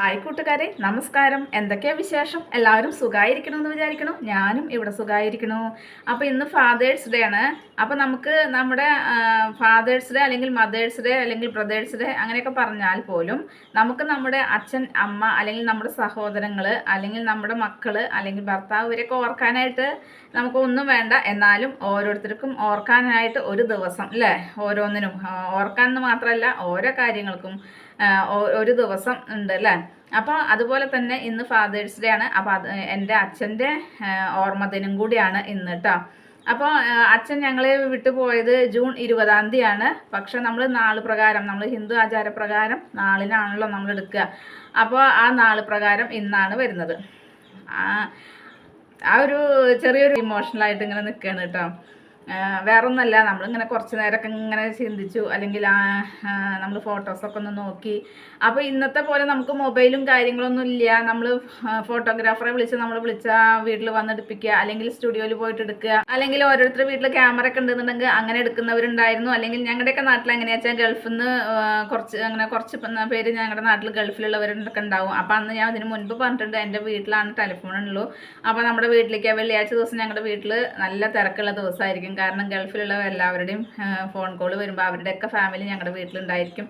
Hi കൂട്ടുകാരെ നമസ്കാരം. എന്തൊക്കെയാ വിശേഷം? എല്ലാവരും സുഖമായിരിക്കണം എന്ന് വിചാരിക്കണു. ഞാനും ഇവിടെ സുഖമായിരിക്കണു അപ്പോൾ ഇന്ന് ഫാദേഴ്സ് ഡേ ആണ്. അപ്പോൾ നമുക്ക് നമ്മുടെ ഫാദേഴ്സ് ഡേ അല്ലെങ്കിൽ മദേഴ്സ് ഡേ അല്ലെങ്കിൽ ബ്രദേഴ്സ് ഡേ അങ്ങനെയൊക്കെ പറഞ്ഞാൽ പോലും നമുക്ക് നമ്മുടെ അച്ഛൻ അമ്മ അല്ലെങ്കിൽ നമ്മുടെ സഹോദരങ്ങൾ അല്ലെങ്കിൽ നമ്മുടെ മക്കൾ അല്ലെങ്കിൽ ഭർത്താവ് ഇവരെയൊക്കെ ഓർക്കാനായിട്ട് നമുക്ക് ഒന്നും വേണ്ട. എന്നാലും ഓരോരുത്തർക്കും ഓർക്കാനായിട്ട് ഒരു ദിവസം അല്ലേ ഓരോന്നിനും ഓർക്കാൻ മാത്രമല്ല ഓരോ കാര്യങ്ങൾക്കും ഒരു ദിവസം ഉണ്ട് അല്ലേ? അപ്പോൾ അതുപോലെ തന്നെ ഇന്ന് ഫാദേഴ്സ് ഡേ ആണ്. അപ്പോൾ അത് എന്റെ അച്ഛന്റെ ഓർമ്മ ദിനം കൂടിയാണ് ഇന്ന് കേട്ടോ അപ്പോൾ അച്ഛൻ ഞങ്ങളെ വിട്ടു പോയത് ജൂൺ ഇരുപതാം തീയതിയാണ്. പക്ഷെ നമ്മൾ നാൾ പ്രകാരം നമ്മൾ ഹിന്ദു ആചാരപ്രകാരം നാളിനാണല്ലോ നമ്മൾ എടുക്കുക. അപ്പോൾ ആ നാൾ പ്രകാരം ഇന്നാണ് വരുന്നത്. ആ ഒരു ചെറിയൊരു ഇമോഷണലായിട്ട് ഇങ്ങനെ നിൽക്കുകയാണ് കേട്ടോ വേറെ ഒന്നല്ല നമ്മളിങ്ങനെ കുറച്ച് നേരമൊക്കെ ഇങ്ങനെ ചിന്തിച്ചു അല്ലെങ്കിൽ ആ നമ്മൾ ഫോട്ടോസൊക്കെ ഒന്ന് നോക്കി. അപ്പോൾ ഇന്നത്തെ പോലെ നമുക്ക് മൊബൈലും കാര്യങ്ങളൊന്നും ഇല്ല. നമ്മൾ ഫോട്ടോഗ്രാഫറെ വിളിച്ച് നമ്മൾ വിളിച്ച വീട്ടിൽ വന്നെടുപ്പിക്കുക അല്ലെങ്കിൽ സ്റ്റുഡിയോയിൽ പോയിട്ട് എടുക്കുക അല്ലെങ്കിൽ ഓരോരുത്തർ വീട്ടിൽ ക്യാമറ ഒക്കെ ഉണ്ടെന്നുണ്ടെങ്കിൽ അങ്ങനെ എടുക്കുന്നവരുണ്ടായിരുന്നു. അല്ലെങ്കിൽ ഞങ്ങളുടെയൊക്കെ നാട്ടിൽ എങ്ങനെയാ ഗൾഫിൽ നിന്ന് കുറച്ച് അങ്ങനെ കുറച്ച് പേര് ഞങ്ങളുടെ നാട്ടിൽ ഗൾഫിലുള്ളവരൊക്കെ ഉണ്ടാവും. അപ്പോൾ അന്ന് ഞാൻ അതിന് മുൻപ് പറഞ്ഞിട്ടുണ്ട് എന്റെ വീട്ടിലാണ് ടെലിഫോൺ ഉള്ളൂ അപ്പോൾ നമ്മുടെ വീട്ടിലേക്ക് വെള്ളിയാഴ്ച ദിവസം ഞങ്ങളുടെ വീട്ടിൽ നല്ല തിരക്കുള്ള ദിവസമായിരിക്കും. കാരണം ഗൾഫിലുള്ള എല്ലാവരുടെയും ഫോൺ കോൾ വരുമ്പോൾ അവരുടെയൊക്കെ ഫാമിലി ഞങ്ങളുടെ വീട്ടിലുണ്ടായിരിക്കും.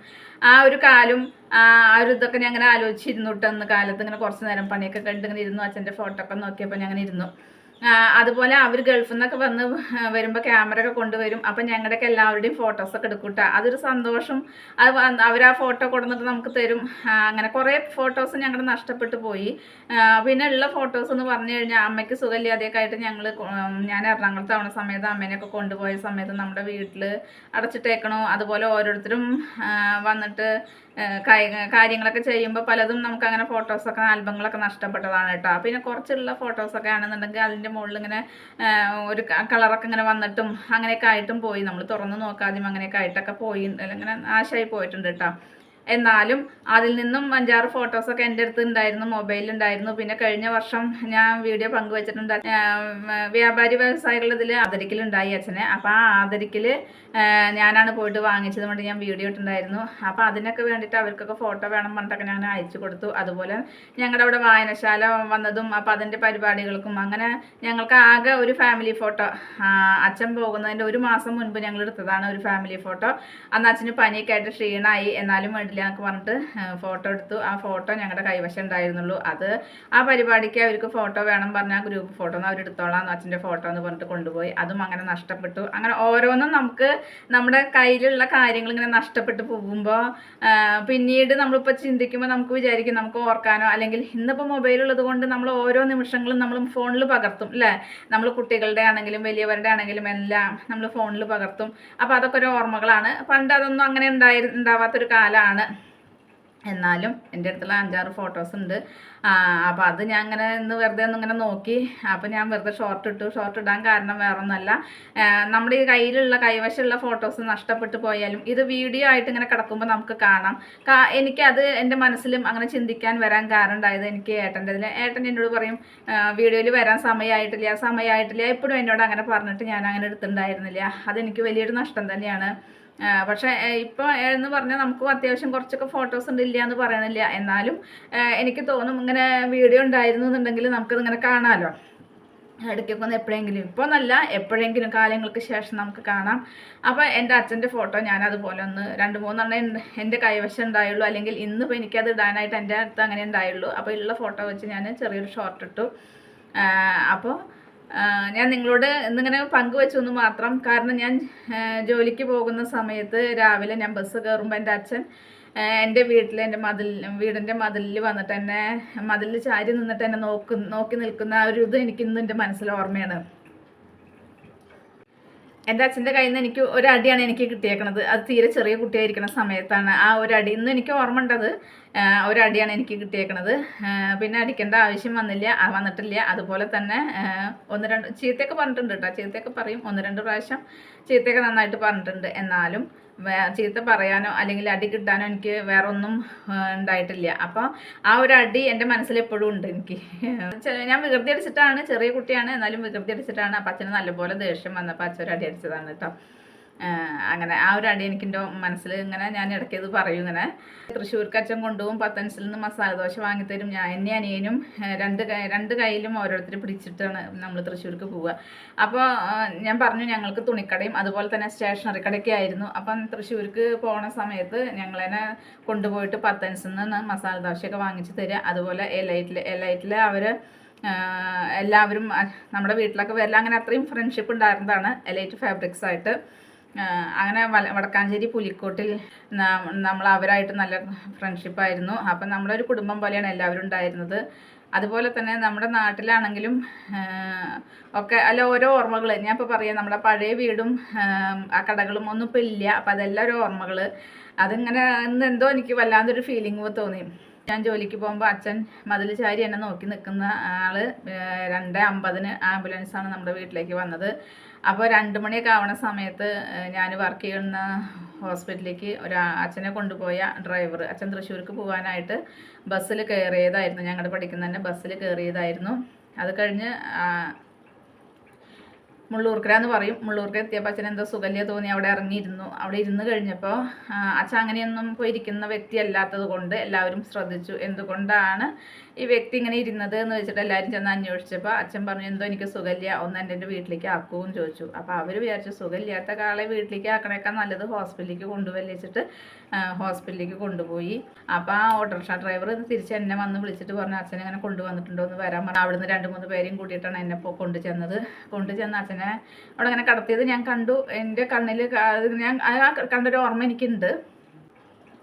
ആ ഒരു കാലും ആ ഒരു ഇതൊക്കെ ഞാൻ അങ്ങനെ ആലോചിച്ചിരുന്നു കേട്ടോ അന്ന് കാലത്ത്. ഇങ്ങനെ കുറച്ച് നേരം പണിയൊക്കെ കണ്ട് ഇങ്ങനെ ഇരുന്നു. അച്ഛന്റെ ഫോട്ടോ ഒക്കെ നോക്കിയപ്പോൾ ഞാൻ അങ്ങനെ ഇരുന്നു. അതുപോലെ അവർ ഗൾഫിൽ നിന്നൊക്കെ വന്ന് വരുമ്പോൾ ക്യാമറ ഒക്കെ കൊണ്ടുവരും. അപ്പം ഞങ്ങളുടെയൊക്കെ എല്ലാവരുടെയും ഫോട്ടോസൊക്കെ എടുക്കൂട്ട അതൊരു സന്തോഷം. അത് അവർ ആ ഫോട്ടോ കൊടുത്തിട്ട് നമുക്ക് തരും. അങ്ങനെ കുറേ ഫോട്ടോസ് ഞങ്ങളുടെ നഷ്ടപ്പെട്ടു പോയി. പിന്നെ ഉള്ള ഫോട്ടോസ് എന്ന് പറഞ്ഞു കഴിഞ്ഞാൽ അമ്മയ്ക്ക് സുഖമില്ലാതെയൊക്കെ ആയിട്ട് ഞങ്ങൾ ഞാൻ എറണാകുളത്ത് ആവുന്ന സമയത്ത് അമ്മേനെയൊക്കെ കൊണ്ടുപോയ സമയത്ത് നമ്മുടെ വീട്ടിൽ അടച്ചിട്ടേക്കണോ. അതുപോലെ ഓരോരുത്തരും വന്നിട്ട് കാര്യങ്ങളൊക്കെ ചെയ്യുമ്പോൾ പലതും നമുക്ക് അങ്ങനെ ഫോട്ടോസൊക്കെ ആൽബങ്ങളൊക്കെ നഷ്ടപ്പെട്ടതാണ് കേട്ടോ പിന്നെ കുറച്ചുള്ള ഫോട്ടോസൊക്കെ ആണെന്നുണ്ടെങ്കിൽ അതിന്റെ മുകളിൽ ഇങ്ങനെ ഒരു കളറൊക്കെ ഇങ്ങനെ വന്നിട്ടും അങ്ങനെയൊക്കെ ആയിട്ടും പോയി. നമ്മൾ തുറന്ന് നോക്കാതെയും അങ്ങനെയൊക്കെ ആയിട്ടൊക്കെ പോയി. ഇങ്ങനെ നാശമായി പോയിട്ടുണ്ട് കേട്ടോ എന്നാലും അതിൽ നിന്നും അഞ്ചാറ് ഫോട്ടോസൊക്കെ എന്റെ അടുത്ത് ഉണ്ടായിരുന്നു മൊബൈലുണ്ടായിരുന്നു പിന്നെ കഴിഞ്ഞ വർഷം ഞാൻ വീഡിയോ പങ്കുവച്ചിട്ടുണ്ട്. വ്യാപാരി വ്യവസായികളുടെ ഇതിൽ ആദരിക്കലുണ്ടായി അച്ഛനെ. അപ്പോൾ ആ ആദരിക്കൽ ഞാനാണ് പോയിട്ട് വാങ്ങിച്ചത് കൊണ്ട് ഞാൻ വീഡിയോ ഇട്ടുണ്ടായിരുന്നു അപ്പോൾ അതിനൊക്കെ വേണ്ടിയിട്ട് അവർക്കൊക്കെ ഫോട്ടോ വേണം പറഞ്ഞിട്ടൊക്കെ ഞാൻ അയച്ചു കൊടുത്തു. അതുപോലെ ഞങ്ങളുടെ അവിടെ വായനശാല വന്നതും അപ്പോൾ അതിന്റെ പരിപാടികൾക്കും അങ്ങനെ ഞങ്ങൾക്ക് ആകെ ഒരു ഫാമിലി ഫോട്ടോ അച്ഛൻ പോകുന്നതിന്റെ ഒരു മാസം മുൻപ് ഞങ്ങൾ എടുത്തതാണ് ഒരു ഫാമിലി ഫോട്ടോ അന്ന് അച്ഛന് പനിയൊക്കെ ആയിട്ട് ക്ഷീണമായി എന്നാലും വേണ്ടില്ല എന്നൊക്കെ പറഞ്ഞിട്ട് ഫോട്ടോ എടുത്തു. ആ ഫോട്ടോ ഞങ്ങളുടെ കൈവശം ഉണ്ടായിരുന്നുള്ളൂ. അത് ആ പരിപാടിക്ക് അവർക്ക് ഫോട്ടോ വേണം പറഞ്ഞ ആ ഗ്രൂപ്പ് ഫോട്ടോ അവർ എടുത്തോളാം അച്ഛന്റെ ഫോട്ടോ എന്ന് പറഞ്ഞിട്ട് കൊണ്ടുപോയി. അതും അങ്ങനെ നഷ്ടപ്പെട്ടു. അങ്ങനെ ഓരോന്നും നമുക്ക് നമ്മുടെ കയ്യിലുള്ള കാര്യങ്ങൾ ഇങ്ങനെ നഷ്ടപ്പെട്ടു പോകുമ്പോൾ പിന്നീട് നമ്മളിപ്പോൾ ചിന്തിക്കുമ്പോൾ നമുക്ക് വിചാരിക്കും നമുക്ക് ഓർക്കാനോ അല്ലെങ്കിൽ ഇന്നിപ്പോൾ മൊബൈൽ ഉള്ളത് കൊണ്ട് നമ്മൾ ഓരോ നിമിഷങ്ങളും നമ്മൾ ഫോണിൽ പകർത്തും അല്ലേ? നമ്മൾ കുട്ടികളുടെ ആണെങ്കിലും വലിയവരുടെ ആണെങ്കിലും എല്ലാം നമ്മൾ ഫോണിൽ പകർത്തും. അപ്പോൾ അതൊക്കെ ഒരു ഓർമ്മകളാണ്. പണ്ട് അതൊന്നും അങ്ങനെ ഉണ്ടായി ഉണ്ടാവാത്തൊരു കാലമാണ് എന്നാലും എന്റെ അടുത്തുള്ള അഞ്ചാറ് ഫോട്ടോസ് ഉണ്ട്. അപ്പോൾ അത് ഞാൻ അങ്ങനെ ഇന്ന് വെറുതെ ഒന്ന് ഇങ്ങനെ നോക്കി. അപ്പോൾ ഞാൻ വെറുതെ ഷോർട്ട് ഇട്ടു. ഷോർട്ട് ഇടാൻ കാരണം വേറൊന്നുമല്ല. നമ്മുടെ ഈ കയ്യിലുള്ള കൈവശമുള്ള ഫോട്ടോസ് നഷ്ടപ്പെട്ടു പോയാലും ഇത് വീഡിയോ ആയിട്ട് ഇങ്ങനെ കിടക്കുമ്പോൾ നമുക്ക് കാണാം. എനിക്കത് എന്റെ മനസ്സിലും അങ്ങനെ ചിന്തിക്കാൻ വരാൻ കാരണം ഉണ്ടായത് എനിക്ക് ഏട്ടന്റെ ഇതിൽ ഏട്ടൻ എന്നോട് പറയും വീഡിയോയിൽ വരാൻ സമയമായിട്ടില്ല സമയമായിട്ടില്ല എപ്പോഴും എന്നോട് അങ്ങനെ പറഞ്ഞിട്ട് ഞാൻ അങ്ങനെ എടുത്തിട്ടുണ്ടായിരുന്നില്ല. അതെനിക്ക് വലിയൊരു നഷ്ടം തന്നെയാണ്. പക്ഷേ ഇപ്പോൾ എന്ന് പറഞ്ഞാൽ നമുക്കും അത്യാവശ്യം കുറച്ചൊക്കെ ഫോട്ടോസ് ഉണ്ട് ഇല്ല എന്ന് പറയണില്ല. എന്നാലും എനിക്ക് തോന്നും ഇങ്ങനെ വീഡിയോ ഉണ്ടായിരുന്നു എന്നുണ്ടെങ്കിൽ നമുക്കതിങ്ങനെ കാണാമല്ലോ ഇടയ്ക്കൊക്കെ ഒന്ന് എപ്പോഴെങ്കിലും. ഇപ്പോൾ എന്നല്ല എപ്പോഴെങ്കിലും കാലങ്ങൾക്ക് ശേഷം നമുക്ക് കാണാം. അപ്പോൾ എന്റെ അച്ഛന്റെ ഫോട്ടോ ഞാൻ അതുപോലെ ഒന്ന് രണ്ട് മൂന്നെണ്ണം എന്റെ- കൈവശം ഉണ്ടായുള്ളൂ. അല്ലെങ്കിൽ ഇന്നിപ്പോൾ എനിക്കത് ഇടാനായിട്ട് എന്റെ അടുത്ത് അങ്ങനെ ഉണ്ടായുള്ളൂ. അപ്പോൾ ഉള്ള ഫോട്ടോ വെച്ച് ഞാൻ ചെറിയൊരു ഷോർട്ട് ഇട്ടു. അപ്പോൾ ഞാൻ നിങ്ങളോട് ഇന്നിങ്ങനെ പങ്കുവെച്ചു എന്ന് മാത്രം. കാരണം ഞാൻ ജോലിക്ക് പോകുന്ന സമയത്ത് രാവിലെ ഞാൻ ബസ് കയറുമ്പോൾ എന്റെ അച്ഛൻ എന്റെ വീട്ടിൽ എന്റെ മതിൽ വീടിന്റെ മതിലിൽ വന്നിട്ട് എന്നെ മതിലിൽ ചാരി നിന്നിട്ട് എന്നെ നോക്ക് നോക്കി നിൽക്കുന്ന ആ ഒരു ഇത് എനിക്ക് ഇന്ന് എന്റെ മനസ്സിൽ ഓർമ്മയാണ്. എന്റെ അച്ഛന്റെ കയ്യിൽ നിന്ന് എനിക്ക് ഒരടിയാണ് എനിക്ക് കിട്ടിയേക്കണത്. അത് തീരെ ചെറിയ കുട്ടിയായിരിക്കുന്ന സമയത്താണ് ആ ഒരു അടി. ഇന്ന് എനിക്ക് ഓർമ്മ ഉണ്ടത് ആ, ഒരു അടിയാണ് എനിക്ക് കിട്ടിയേക്കണത്. പിന്നെ അടിക്കേണ്ട ആവശ്യം വന്നില്ല വന്നിട്ടില്ല. അതുപോലെ തന്നെ ഒന്ന് രണ്ട് ചീത്തയൊക്കെ പറഞ്ഞിട്ടുണ്ട് കേട്ടോ. ചീത്തയൊക്കെ പറയും. ഒന്ന് രണ്ട് പ്രാവശ്യം ചീത്തയൊക്കെ നന്നായിട്ട് പറഞ്ഞിട്ടുണ്ട്. എന്നാലും ചീത്ത പറയാനോ അല്ലെങ്കിൽ അടി കിട്ടാനോ എനിക്ക് വേറൊന്നും ഉണ്ടായിട്ടില്ല. അപ്പോൾ ആ ഒരു അടി എന്റെ മനസ്സിൽ എപ്പോഴും ഉണ്ട് എനിക്ക്. ഞാൻ വികൃതി അടിച്ചിട്ടാണ് ചെറിയ കുട്ടിയാണ്. എന്നാലും വികൃതി അടിച്ചിട്ടാണ് അപ്പം അച്ഛന് നല്ലപോലെ ദേഷ്യം വന്നപ്പോൾ അച്ഛൻ ഒരു അടി അടിച്ചതാണ് കേട്ടോ. അങ്ങനെ ആ ഒരു അടി എനിക്ക് എന്റെ മനസ്സിൽ ഇങ്ങനെ ഞാൻ ഇടയ്ക്ക് ഇത് പറയും ഇങ്ങനെ. കച്ചം കൊണ്ടുപോകും പത്തൻസിൽ നിന്ന് മസാല ദോശ വാങ്ങിത്തരും ഞാൻ എന്നെ അനിയനും രണ്ട് രണ്ട് കയ്യിലും ഓരോരുത്തർ പിടിച്ചിട്ടാണ് നമ്മൾ തൃശ്ശൂർക്ക് പോവുക. അപ്പോൾ ഞാൻ പറഞ്ഞു ഞങ്ങൾക്ക് തുണിക്കടയും അതുപോലെ തന്നെ സ്റ്റേഷനറി കടയൊക്കെ ആയിരുന്നു. അപ്പം തൃശ്ശൂർക്ക് പോണ സമയത്ത് ഞങ്ങളെന്നെ കൊണ്ടുപോയിട്ട് പത്തൻസിൽ നിന്ന് മസാല ദോശയൊക്കെ വാങ്ങിച്ച് തരിക. അതുപോലെ എലൈറ്റിൽ എലൈറ്റിൽ അവർ എല്ലാവരും നമ്മുടെ വീട്ടിലൊക്കെ വരില്ല. അങ്ങനെ അത്രയും ഫ്രണ്ട്ഷിപ്പ് ഉണ്ടായിരുന്നതാണ് എലൈറ്റ് ഫാബ്രിക്സ് ആയിട്ട്. അങ്ങനെ വടക്കാഞ്ചേരി പുലിക്കോട്ടിൽ നമ്മൾ അവരായിട്ട് നല്ല ഫ്രണ്ട്ഷിപ്പായിരുന്നു അപ്പം നമ്മളൊരു കുടുംബം പോലെയാണ് എല്ലാവരും ഉണ്ടായിരുന്നത്. അതുപോലെ തന്നെ നമ്മുടെ നാട്ടിലാണെങ്കിലും ഒക്കെ അല്ല ഓരോ ഓർമ്മകൾ ഞാൻ ഇപ്പോൾ പറയാം നമ്മുടെ പഴയ വീടും ആ കടകളും ഒന്നും ഇപ്പോൾ ഇല്ല. അപ്പം അതെല്ലാം ഒരു ഓർമ്മകൾ അതിങ്ങനെ ഇന്ന് എന്തോ എനിക്ക് വല്ലാത്തൊരു ഫീലിംഗ് തോന്നി. ഞാൻ ജോലിക്ക് പോകുമ്പോൾ അച്ഛൻ മതിൽ ചാരി എന്നെ നോക്കി നിൽക്കുന്ന ആൾ രണ്ട് അമ്പതിന് ആംബുലൻസാണ് നമ്മുടെ വീട്ടിലേക്ക് വന്നത്. അപ്പോൾ രണ്ട് മണിയൊക്കെ ആവണ സമയത്ത് ഞാൻ വർക്ക് ചെയ്യുന്ന ഹോസ്പിറ്റലിലേക്ക് ഒരു അച്ഛനെ കൊണ്ടുപോയ ഡ്രൈവർ അച്ഛൻ തൃശ്ശൂർക്ക് പോകാനായിട്ട് ബസ്സിൽ കയറിയതായിരുന്നു ഞങ്ങളുടെ പഠിക്കുന്ന തന്നെ ബസ്സിൽ കയറിയതായിരുന്നു അത് കഴിഞ്ഞ് മുള്ളൂർക്കര എന്ന് പറയും. മുള്ളൂർക്കര എത്തിയപ്പോൾ അച്ഛൻ എന്തോ സുഖല്യ തോന്നി. അവിടെ ഇറങ്ങിയിരുന്നു. അവിടെ ഇരുന്ന് കഴിഞ്ഞപ്പോൾ അച്ഛൻ അങ്ങനെയൊന്നും പോയിരിക്കുന്ന വ്യക്തി അല്ലാത്തത് കൊണ്ട് എല്ലാവരും ശ്രദ്ധിച്ചു. എന്തുകൊണ്ടാണ് ഈ വ്യക്തി ഇങ്ങനെ ഇരുന്നത് എന്ന് വെച്ചിട്ട് എല്ലാവരും ചെന്ന് അന്വേഷിച്ചപ്പോൾ അച്ഛൻ പറഞ്ഞു എന്തോ എനിക്ക് സുഖല്യ. ഒന്ന് എന്റെ എന്റെ വീട്ടിലേക്ക് ആക്കുമെന്ന് ചോദിച്ചു. അപ്പോൾ അവർ വിചാരിച്ചു സുഖമില്ലാത്ത കാളെ വീട്ടിലേക്ക് ആക്കണേക്കാൾ നല്ലത് ഹോസ്പിറ്റലിലേക്ക് കൊണ്ടുവല്ലിച്ചിട്ട് ഹോസ്പിറ്റലിലേക്ക് കൊണ്ടുപോയി. അപ്പോൾ ആ ഓട്ടോറിക്ഷ ഡ്രൈവർ തിരിച്ച് എന്നെ വന്ന് വിളിച്ചിട്ട് പറഞ്ഞു അച്ഛനെ ഇങ്ങനെ കൊണ്ടുവന്നിട്ടുണ്ടോ എന്ന് വരാൻ പറഞ്ഞു. അവിടുന്ന് രണ്ട് മൂന്ന് പേരെയും കൂട്ടിയിട്ടാണ് എന്നെ ഇപ്പോൾ കൊണ്ടു ചെന്നത് അച്ഛനെ അവിടെ അങ്ങനെ കടത്തിയത് ഞാൻ കണ്ടു. എന്റെ കണ്ണിൽ ഞാൻ ആ കണ്ടൊരു ഓർമ്മ എനിക്കുണ്ട്.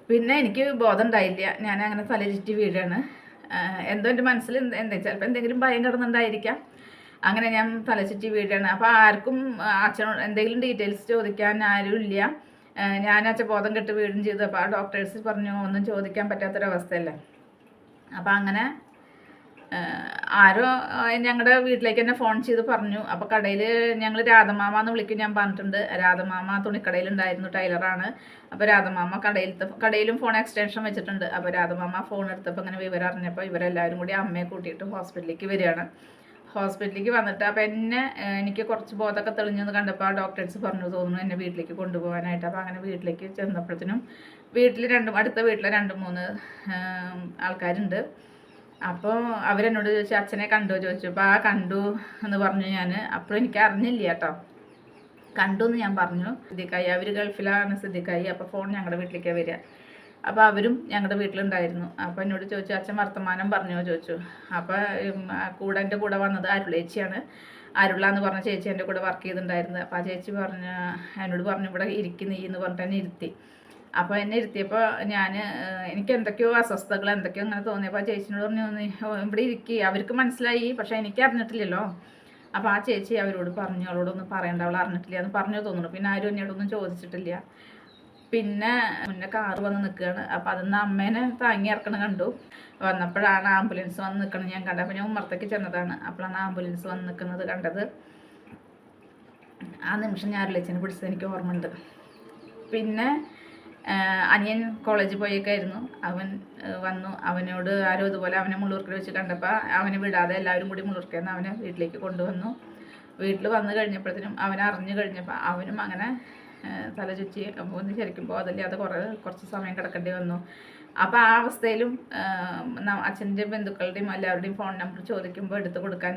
പിന്നെ എനിക്ക് ബോധം ഉണ്ടായില്ല. ഞാൻ അങ്ങനെ തലചുറ്റി വീഴാണ്. എന്തോ എന്റെ മനസ്സിൽ എന്ത് ചിലപ്പോൾ എന്തെങ്കിലും ഭയം കിടന്നുണ്ടായിരിക്കാം. അങ്ങനെ ഞാൻ തലചുറ്റി വീഴാണ്. അപ്പോൾ ആർക്കും അച്ഛനോട് എന്തെങ്കിലും ഡീറ്റെയിൽസ് ചോദിക്കാൻ ആരും ഇല്ല. ഞാൻ അച്ഛൻ ബോധം കെട്ട് വീഴും ചെയ്തു. അപ്പോൾ ആ ഡോക്ടേഴ്സ് പറഞ്ഞു ഒന്നും ചോദിക്കാൻ പറ്റാത്തൊരവസ്ഥയല്ലേ? അപ്പോൾ അങ്ങനെ ആരോ ഞങ്ങളുടെ വീട്ടിലേക്ക് തന്നെ ഫോൺ ചെയ്ത് പറഞ്ഞു. അപ്പോൾ കടയിൽ ഞങ്ങൾ രാധമാമ എന്ന് വിളിക്കും ഞാൻ പറഞ്ഞിട്ടുണ്ട്. രാധമാമ തുണിക്കടയിൽ ഉണ്ടായിരുന്നു ടൈലറാണ്. അപ്പോൾ രാധമാമ കടയിലത്തെ കടയിലും ഫോൺ എക്സ്റ്റൻഷൻ വെച്ചിട്ടുണ്ട്. അപ്പോൾ രാധമാമ ഫോൺ എടുത്തപ്പോൾ ഇങ്ങനെ വിവരം അറിഞ്ഞപ്പോൾ ഇവരെല്ലാവരും കൂടി അമ്മയെ കൂട്ടിയിട്ട് ഹോസ്പിറ്റലിലേക്ക് വരികയാണ്. ഹോസ്പിറ്റലിലേക്ക് വന്നിട്ട് അപ്പോൾ എന്നെ എനിക്ക് കുറച്ച് ബോധമൊക്കെ തെളിഞ്ഞെന്ന് കണ്ടപ്പോൾ ആ ഡോക്ടേഴ്സ് പറഞ്ഞു തോന്നുന്നു എന്നെ വീട്ടിലേക്ക് കൊണ്ടുപോകാനായിട്ട്. അപ്പോൾ അങ്ങനെ വീട്ടിലേക്ക് ചെന്നപ്പോഴത്തേനും വീട്ടിൽ രണ്ടും അടുത്ത വീട്ടിലെ രണ്ട് മൂന്ന് ആൾക്കാരുണ്ട്. അപ്പോൾ അവരെന്നോട് ചോദിച്ചു അച്ഛനെ കണ്ടു? ചോദിച്ചു അപ്പോൾ ആ കണ്ടു എന്ന് പറഞ്ഞു ഞാൻ അപ്പോൾ എനിക്ക് അറിഞ്ഞില്ല കേട്ടോ. കണ്ടു എന്ന് ഞാൻ പറഞ്ഞു. സിദ്ദിഖായി അവർ ഗൾഫിലാണ് സിദ്ദിഖായി അപ്പോൾ ഫോൺ ഞങ്ങളുടെ വീട്ടിലേക്കാണ് വരിക അപ്പോൾ അവരും ഞങ്ങളുടെ വീട്ടിലുണ്ടായിരുന്നു. അപ്പോൾ എന്നോട് ചോദിച്ചു അച്ഛൻ വർത്തമാനം പറഞ്ഞോ? ചോദിച്ചു. അപ്പോൾ കൂടെ എന്റെ കൂടെ വന്നത് അരുളേച്ചിയാണ് അരുള എന്ന് പറഞ്ഞ ചേച്ചി എന്റെ കൂടെ വർക്ക് ചെയ്തിട്ടുണ്ടായിരുന്നത് അപ്പോൾ ആ ചേച്ചി പറഞ്ഞ എന്നോട് പറഞ്ഞു ഇവിടെ ഇരിക്കുന്നു എന്ന് പറഞ്ഞിട്ട് തന്നെ ഇരുത്തി. അപ്പോൾ എന്നെ ഇരുത്തിയപ്പോൾ ഞാൻ എനിക്ക് എന്തൊക്കെയോ അസ്വസ്ഥതകൾ എന്തൊക്കെയോ അങ്ങനെ തോന്നിയപ്പോൾ ആ ചേച്ചിനോട് പറഞ്ഞു "നീ ഇവിടെ ഇരിക്കുക അവർക്ക് മനസ്സിലായി പക്ഷേ എനിക്ക് അറിഞ്ഞിട്ടില്ലല്ലോ. അപ്പോൾ ആ ചേച്ചി അവരോട് പറഞ്ഞു അവളോടൊന്നും പറയണ്ട. അവൾ അറിഞ്ഞിട്ടില്ല എന്ന് പറഞ്ഞു തോന്നുന്നു. പിന്നെ ആരും എന്നോടൊന്നും ചോദിച്ചിട്ടില്ല. പിന്നെ മുന്നേ കാറ് വന്ന് നിൽക്കുകയാണ്. അപ്പോൾ അതിന്ന് അമ്മേനെ താങ്ങി ഇറക്കണ കണ്ടു. വന്നപ്പോഴാണ് ആംബുലൻസ് വന്ന് നിൽക്കണം ഞാൻ കണ്ടത്. അപ്പോൾ ഞാൻ ഉമ്മറത്തേക്ക് ചെന്നതാണ്. അപ്പോഴാണ് ആംബുലൻസ് വന്ന് നിൽക്കുന്നത് കണ്ടത്. ആ നിമിഷം ഞാൻ അരളിച്ചനെ പിടിച്ചത് എനിക്ക് ഓർമ്മയുണ്ട്. പിന്നെ അനിയൻ കോളേജിൽ പോയേക്കായിരുന്നു അവൻ വന്നു. അവനോട് ആരോ ഇതുപോലെ അവനെ മുള്ളൂർക്കിൽ വെച്ച് കണ്ടപ്പോൾ അവനെ വിടാതെ എല്ലാവരും കൂടി മുള്ളൂർക്കെന്ന് അവനെ വീട്ടിലേക്ക് കൊണ്ടുവന്നു. വീട്ടിൽ വന്നു കഴിഞ്ഞപ്പോഴത്തേനും അവൻ അറിഞ്ഞു കഴിഞ്ഞപ്പോൾ അവനും അങ്ങനെ തല ചുറ്റി ഒന്ന് ശരിക്കുമ്പോൾ അതല്ലാതെ കുറേ കുറച്ച് സമയം കിടക്കേണ്ടി വന്നു. അപ്പോൾ ആ അവസ്ഥയിലും അച്ഛന്റെ ബന്ധുക്കളുടെയും എല്ലാവരുടെയും ഫോൺ നമ്പർ ചോദിക്കുമ്പോൾ എടുത്തു കൊടുക്കാൻ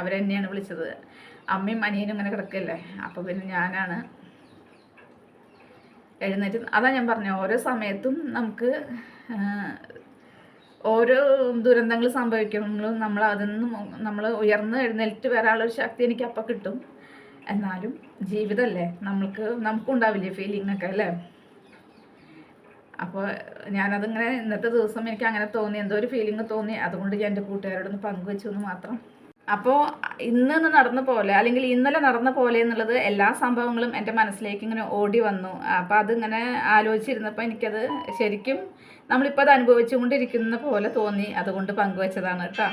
അവരെന്നെയാണ് വിളിച്ചത്. അമ്മയും അനിയനും ഇങ്ങനെ കിടക്കല്ലേ? അപ്പോൾ പിന്നെ ഞാനാണ് എഴുന്നേറ്റ് അതാ ഞാൻ പറഞ്ഞ ഓരോ സമയത്തും നമുക്ക് ഓരോ ദുരന്തങ്ങൾ സംഭവിക്കുമ്പോഴും നമ്മൾ അതിൽ നിന്ന് നമ്മൾ ഉയർന്ന് എഴുന്നേറ്റ് വരാനുള്ളൊരു ശക്തി എനിക്ക് അപ്പം കിട്ടും. എന്നാലും ജീവിതമല്ലേ നമ്മൾക്ക് നമുക്കുണ്ടാവില്ലേ ഫീലിംഗ് ഒക്കെ അല്ലേ? അപ്പോൾ ഞാനതിങ്ങനെ ഇന്നത്തെ ദിവസം എനിക്ക് അങ്ങനെ തോന്നി എന്തോ ഒരു ഫീലിംഗ് തോന്നി. അതുകൊണ്ട് ഞാൻ എന്റെ കൂട്ടുകാരോടൊന്ന് പങ്കുവെച്ചു എന്ന് മാത്രം. അപ്പോൾ ഇന്ന് നടന്ന പോലെ അല്ലെങ്കിൽ ഇന്നലെ നടന്ന പോലെ എന്നുള്ളത് എല്ലാ സംഭവങ്ങളും എന്റെ മനസ്സിലേക്ക് ഇങ്ങനെ ഓടി വന്നു. അപ്പോൾ അതിങ്ങനെ ആലോചിച്ചിരുന്നപ്പോൾ എനിക്കത് ശരിക്കും നമ്മളിപ്പോൾ അത് അനുഭവിച്ചുകൊണ്ടിരിക്കുന്ന പോലെ തോന്നി. അതുകൊണ്ട് പങ്കുവച്ചതാണ് കേട്ടോ.